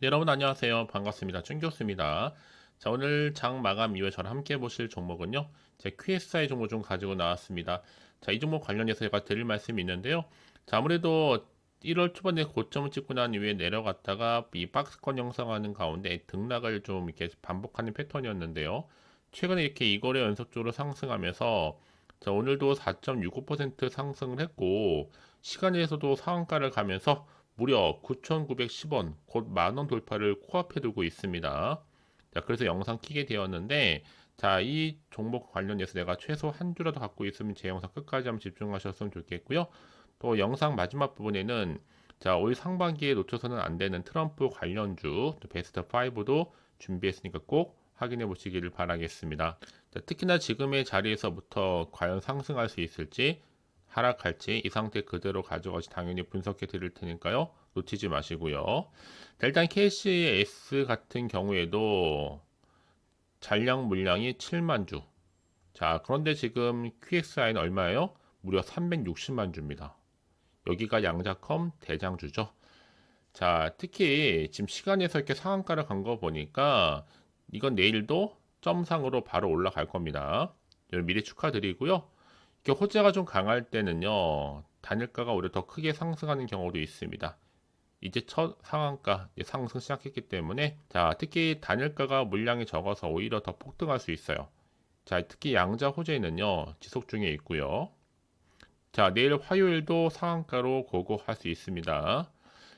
네, 여러분 안녕하세요. 반갑습니다. 준 교수입니다. 자, 오늘 장 마감 이후에 저랑 함께 보실 종목은요. 제 QSI 종목 좀 가지고 나왔습니다. 자, 이 종목 관련해서 제가 드릴 말씀이 있는데요. 자, 아무래도 1월 초반에 고점을 찍고 난 이후에 내려갔다가 이 박스권 형성하는 가운데 등락을 좀 이렇게 반복하는 패턴이었는데요. 최근에 이렇게 이 거래 연속적으로 상승하면서 자, 오늘도 4.65% 상승을 했고 시간에서도 상한가를 가면서 무려 9,910원, 곧 만원 돌파를 코앞에 두고 있습니다. 자, 그래서 영상 키게 되었는데, 자, 이 종목 관련해서 내가 최소 한 주라도 갖고 있으면 제 영상 끝까지 한번 집중하셨으면 좋겠고요. 또 영상 마지막 부분에는 자, 올 상반기에 놓쳐서는 안 되는 트럼프 관련주, 베스트 5도 준비했으니까 꼭 확인해 보시기를 바라겠습니다. 자, 특히나 지금의 자리에서부터 과연 상승할 수 있을지, 하락할지 이 상태 그대로 가져가시 당연히 분석해 드릴 테니까요. 놓치지 마시고요. 자, 일단 KCS 같은 경우에도 잔량 물량이 7만 주. 자, 그런데 지금 QXI는 얼마예요? 무려 360만 주입니다. 여기가 양자컴 대장주죠. 자, 특히 지금 시간에서 이렇게 상한가를 간 거 보니까 이건 내일도 점상으로 바로 올라갈 겁니다. 미리 축하드리고요. 이렇게 호재가 좀 강할 때는요, 단일가가 오히려 더 크게 상승하는 경우도 있습니다. 이제 첫 상한가 상승 시작했기 때문에 자 특히 단일가가 물량이 적어서 오히려 더 폭등할 수 있어요. 자 특히 양자 호재는요 지속 중에 있고요. 자 내일 화요일도 상한가로 고고할 수 있습니다.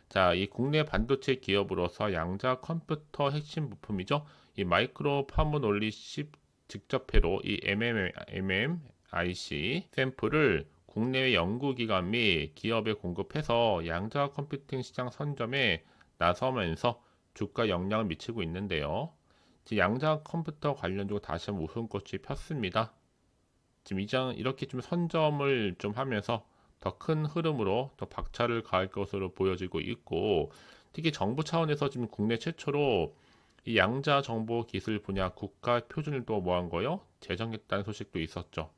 자 이 국내 반도체 기업으로서 양자 컴퓨터 핵심 부품이죠. 이 마이크로 파문올리 10 직접회로 이 MM, MM IC 샘플을 국내외 연구기관 및 기업에 공급해서 양자 컴퓨팅 시장 선점에 나서면서 주가 영향을 미치고 있는데요. 지금 양자 컴퓨터 관련주가 다시 한번 우승꽃이 폈습니다. 지금 이장 이렇게 좀 선점을 좀 하면서 더 큰 흐름으로 더 박차를 가할 것으로 보여지고 있고 특히 정부 차원에서 지금 국내 최초로 이 양자 정보 기술 분야 국가 표준을 또뭐한 거요? 제정했다는 소식도 있었죠.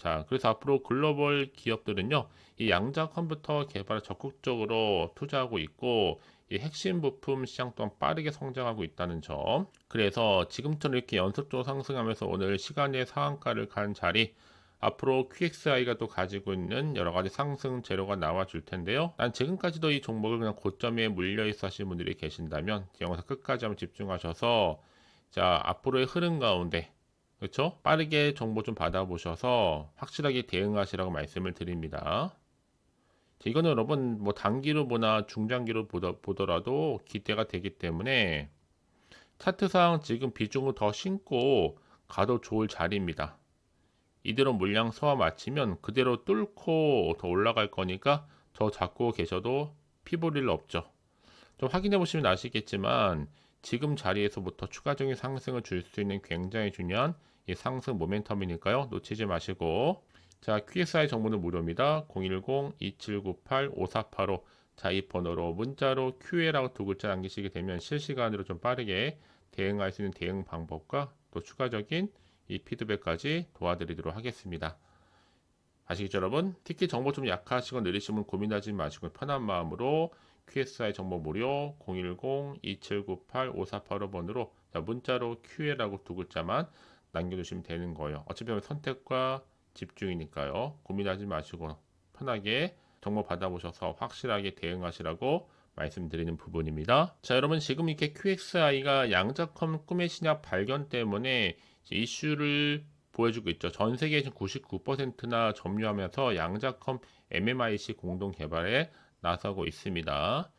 자, 그래서 앞으로 글로벌 기업들은요, 이 양자 컴퓨터 개발에 적극적으로 투자하고 있고, 이 핵심 부품 시장 또한 빠르게 성장하고 있다는 점. 그래서 지금처럼 이렇게 연속적으로 상승하면서 오늘 시간의 상한가를 간 자리, 앞으로 QXI가 또 가지고 있는 여러 가지 상승 재료가 나와 줄 텐데요. 난 지금까지도 이 종목을 그냥 고점에 물려 있어 하시는 분들이 계신다면, 영상 끝까지 한번 집중하셔서, 자, 앞으로의 흐름 가운데, 그렇죠? 빠르게 정보 좀 받아보셔서 확실하게 대응하시라고 말씀을 드립니다. 이거는 여러분 뭐 단기로 보나 중장기로 보더 라도 기대가 되기 때문에 차트상 지금 비중을 더 신고 가도 좋을 자리입니다. 이대로 물량 소화 마치면 그대로 뚫고 더 올라갈 거니까 저 잡고 계셔도 일 없죠. 좀 확인해 보시면 아시겠지만 지금 자리에서부터 추가적인 상승을 줄 수 있는 굉장히 중요한 이 상승 모멘텀이니까요. 놓치지 마시고 자 QSI 정보는 무료입니다. 010-2798-5485 자, 이 번호로 문자로 QA라고 두 글자 남기시게 되면 실시간으로 좀 빠르게 대응할 수 있는 대응 방법과 또 추가적인 이 피드백까지 도와드리도록 하겠습니다. 아시겠죠, 여러분? 특히 정보 좀 약하시고 느리시면 고민하지 마시고 편한 마음으로 QSI 정보 무료 010-2798-5485번으로 문자로 QA라고 두 글자만 남겨주시면 되는 거예요. 어차피 선택과 집중이니까요. 고민하지 마시고 편하게 정보 받아보셔서 확실하게 대응하시라고 말씀드리는 부분입니다. 자, 여러분 지금 이렇게 QXI가 양자컴 꿈의 신약 발견 때문에 이슈를 보여주고 있죠. 전 세계 지금 99%나 점유하면서 양자컴 MMIC 공동 개발에 나서고 있습니다.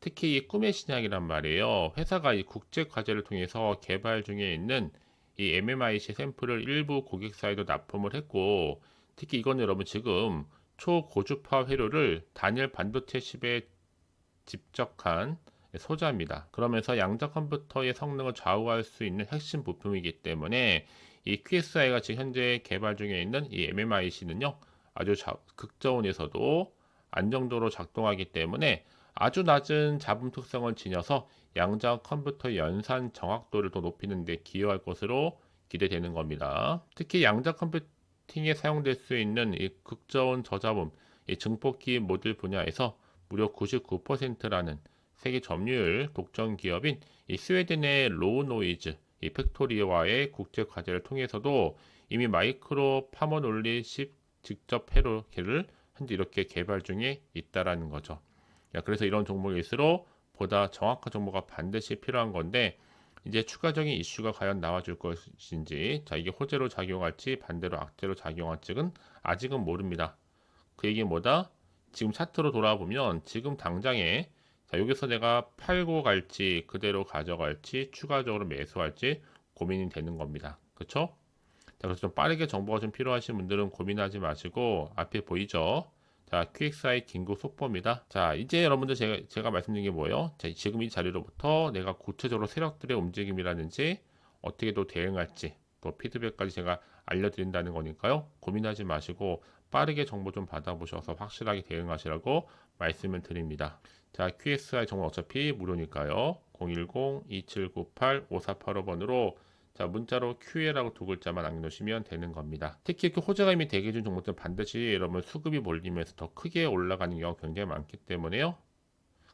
특히 이 꿈의 신약이란 말이에요. 회사가 이 국제 과제를 통해서 개발 중에 있는 이 MMIC 샘플을 일부 고객사에도 납품을 했고 특히 이건 여러분 지금 초고주파 회로를 단일 반도체 칩에 집적한 소자입니다. 그러면서 양자 컴퓨터의 성능을 좌우할 수 있는 핵심 부품이기 때문에 이 QSI가 지금 현재 개발 중에 있는 이 MMIC는요 아주 자, 극저온에서도 안정도로 작동하기 때문에 아주 낮은 잡음 특성을 지녀서 양자 컴퓨터 연산 정확도를 더 높이는 데 기여할 것으로 기대되는 겁니다. 특히 양자 컴퓨팅에 사용될 수 있는 이 극저온 저잡음, 이 증폭기 모듈 분야에서 무려 99%라는 세계 점유율 독점 기업인 이 스웨덴의 로우 노이즈 이 팩토리와의 국제 과제를 통해서도 이미 마이크로 파머놀리 10 직접 회로계를 현재 이렇게 개발 중에 있다라는 거죠. 야, 그래서 이런 종목일수록 보다 정확한 정보가 반드시 필요한 건데 이제 추가적인 이슈가 과연 나와줄 것인지 자 이게 호재로 작용할지 반대로 악재로 작용할지는 아직은 모릅니다. 그 얘기는 뭐다? 지금 차트로 돌아보면 지금 당장에 자 여기서 내가 팔고 갈지 그대로 가져갈지 추가적으로 매수할지 고민이 되는 겁니다. 그렇죠? 자 그래서 좀 빠르게 정보가 좀 필요하신 분들은 고민하지 마시고 앞에 보이죠? 자, QXI 긴급 속보입니다. 자, 이제 여러분들 제가, 제가 말씀드린 게 뭐예요? 자, 지금 이 자리로부터 내가 구체적으로 세력들의 움직임이라든지 어떻게 또 대응할지 또 피드백까지 제가 알려드린다는 거니까요. 고민하지 마시고 빠르게 정보 좀 받아보셔서 확실하게 대응하시라고 말씀을 드립니다. 자, QXI 정보 어차피 무료니까요. 010-2798-5485번으로 자, 문자로 QA라고 두 글자만 남겨놓으시면 되는 겁니다. 특히 이렇게 호재가 이미 대기 중 종목들은 반드시 여러분 수급이 몰리면서 더 크게 올라가는 경우가 굉장히 많기 때문에요.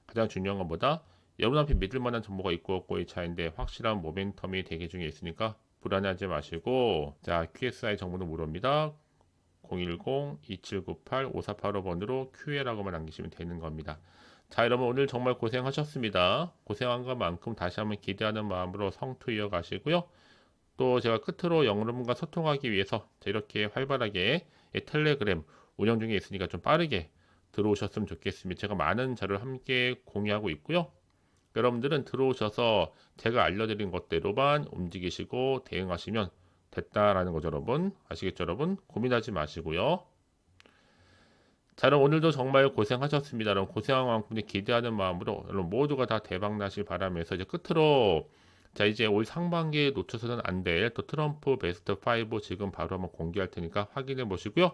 가장 중요한 것보다 여러분 앞에 믿을 만한 정보가 있고 없고의 차이인데 확실한 모멘텀이 대기 중에 있으니까 불안해하지 마시고 자 QSI 정보는 무료입니다. 010-2798-5485번으로 QA라고만 남기시면 되는 겁니다. 자 여러분 오늘 정말 고생하셨습니다. 고생한 것만큼 다시 한번 기대하는 마음으로 성투 이어가시고요. 또 제가 끝으로 여러분과 소통하기 위해서 이렇게 활발하게 텔레그램 운영 중에 있으니까 좀 빠르게 들어오셨으면 좋겠습니다. 제가 많은 자료를 함께 공유하고 있고요. 여러분들은 들어오셔서 제가 알려드린 것대로만 움직이시고 대응하시면 됐다라는 거죠, 여러분. 아시겠죠, 여러분? 고민하지 마시고요. 자, 여러분 오늘도 정말 고생하셨습니다. 여러분 고생한 만큼 기대하는 마음으로 여러분 모두가 다 대박 나실 바라면서 이제 끝으로 자 이제 올 상반기에 놓쳐서는 안 될 또 트럼프 베스트 5 지금 바로 한번 공개할 테니까 확인해 보시고요.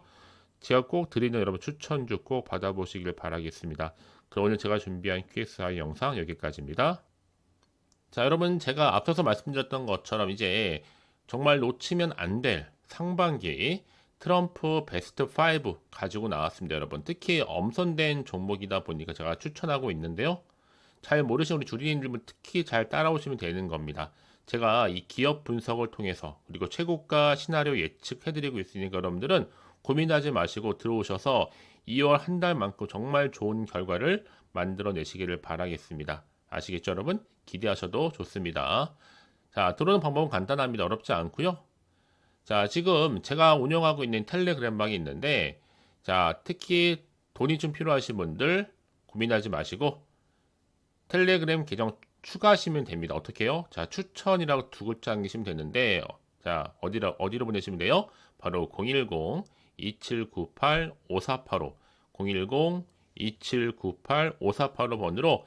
제가 꼭 드리는 여러분 추천주 꼭 받아보시길 바라겠습니다. 그럼 오늘 제가 준비한 QSI 영상 여기까지입니다. 자 여러분 제가 앞서서 말씀드렸던 것처럼 이제 정말 놓치면 안 될 상반기 트럼프 베스트 5 가지고 나왔습니다 여러분 특히 엄선된 종목이다 보니까 제가 추천하고 있는데요 잘 모르시는 우리 주리님들은 특히 잘 따라오시면 되는 겁니다. 제가 이 기업 분석을 통해서 그리고 최고가 시나리오 예측해드리고 있으니까 여러분들은 고민하지 마시고 들어오셔서 2월 한 달만큼 정말 좋은 결과를 만들어내시기를 바라겠습니다. 아시겠죠 여러분? 기대하셔도 좋습니다. 자 들어오는 방법은 간단합니다. 어렵지 않고요. 자 지금 제가 운영하고 있는 텔레그램 방이 있는데 자 특히 돈이 좀 필요하신 분들 고민하지 마시고 텔레그램 계정 추가하시면 됩니다. 어떻게 해요? 자, 추천이라고 두 글자 남기시면 되는데, 자, 어디로, 어디로 보내시면 돼요? 바로 010-2798-5485, 010-2798-5485 번으로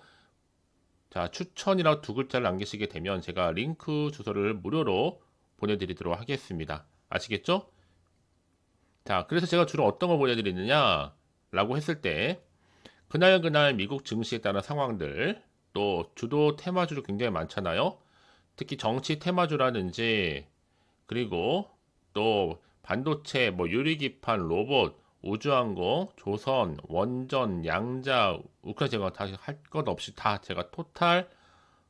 자, 추천이라고 두 글자를 남기시게 되면 제가 링크 주소를 무료로 보내드리도록 하겠습니다. 아시겠죠? 자, 그래서 제가 주로 어떤 걸 보내드리느냐? 라고 했을 때, 그날 그날 미국 증시에 따른 상황들, 또 주도 테마주도 굉장히 많잖아요. 특히 정치 테마주라든지 그리고 또 반도체, 뭐 유리기판, 로봇, 우주항공, 조선, 원전, 양자, 우크라이나 제가 다 할 것 없이 다 제가 토탈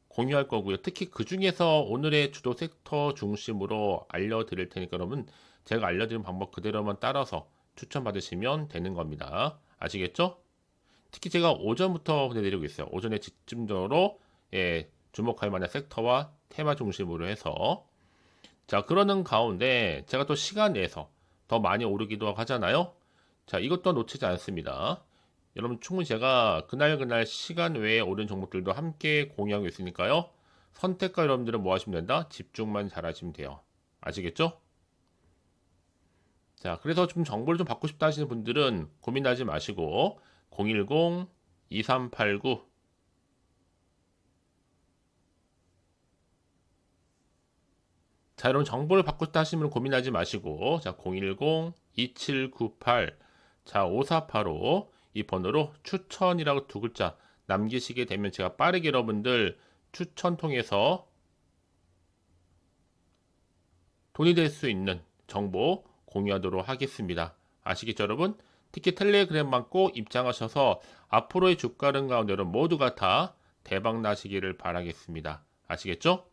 공유할 거고요. 특히 그 중에서 오늘의 주도 섹터 중심으로 알려드릴 테니까 여러분 제가 알려드린 방법 그대로만 따라서 추천받으시면 되는 겁니다. 아시겠죠? 특히 제가 오전부터 보내드리고 있어요. 오전에 집중적으로 예, 주목할 만한 섹터와 테마 중심으로 해서 자 그러는 가운데 제가 또 시간 내에서 더 많이 오르기도 하잖아요. 자 이것도 놓치지 않습니다. 여러분 충분히 제가 그날 그날 시간 외에 오른 종목들도 함께 공유하고 있으니까요. 선택과 여러분들은 뭐 하시면 된다? 집중만 잘 하시면 돼요. 아시겠죠? 자, 그래서 좀 정보를 좀 받고 싶다 하시는 분들은 고민하지 마시고 010-2389 자, 여러분 정보를 싶다 하시면 고민하지 마시고 자, 010-2798 자, 5485 이 번호로 추천이라고 두 글자 남기시게 되면 제가 빠르게 여러분들 추천 통해서 돈이 될 수 있는 정보 공유하도록 하겠습니다. 아시겠죠, 여러분? 특히 텔레그램만 꼭 입장하셔서 앞으로의 주가는 가운데 여러분 모두가 다 대박 나시기를 바라겠습니다. 아시겠죠?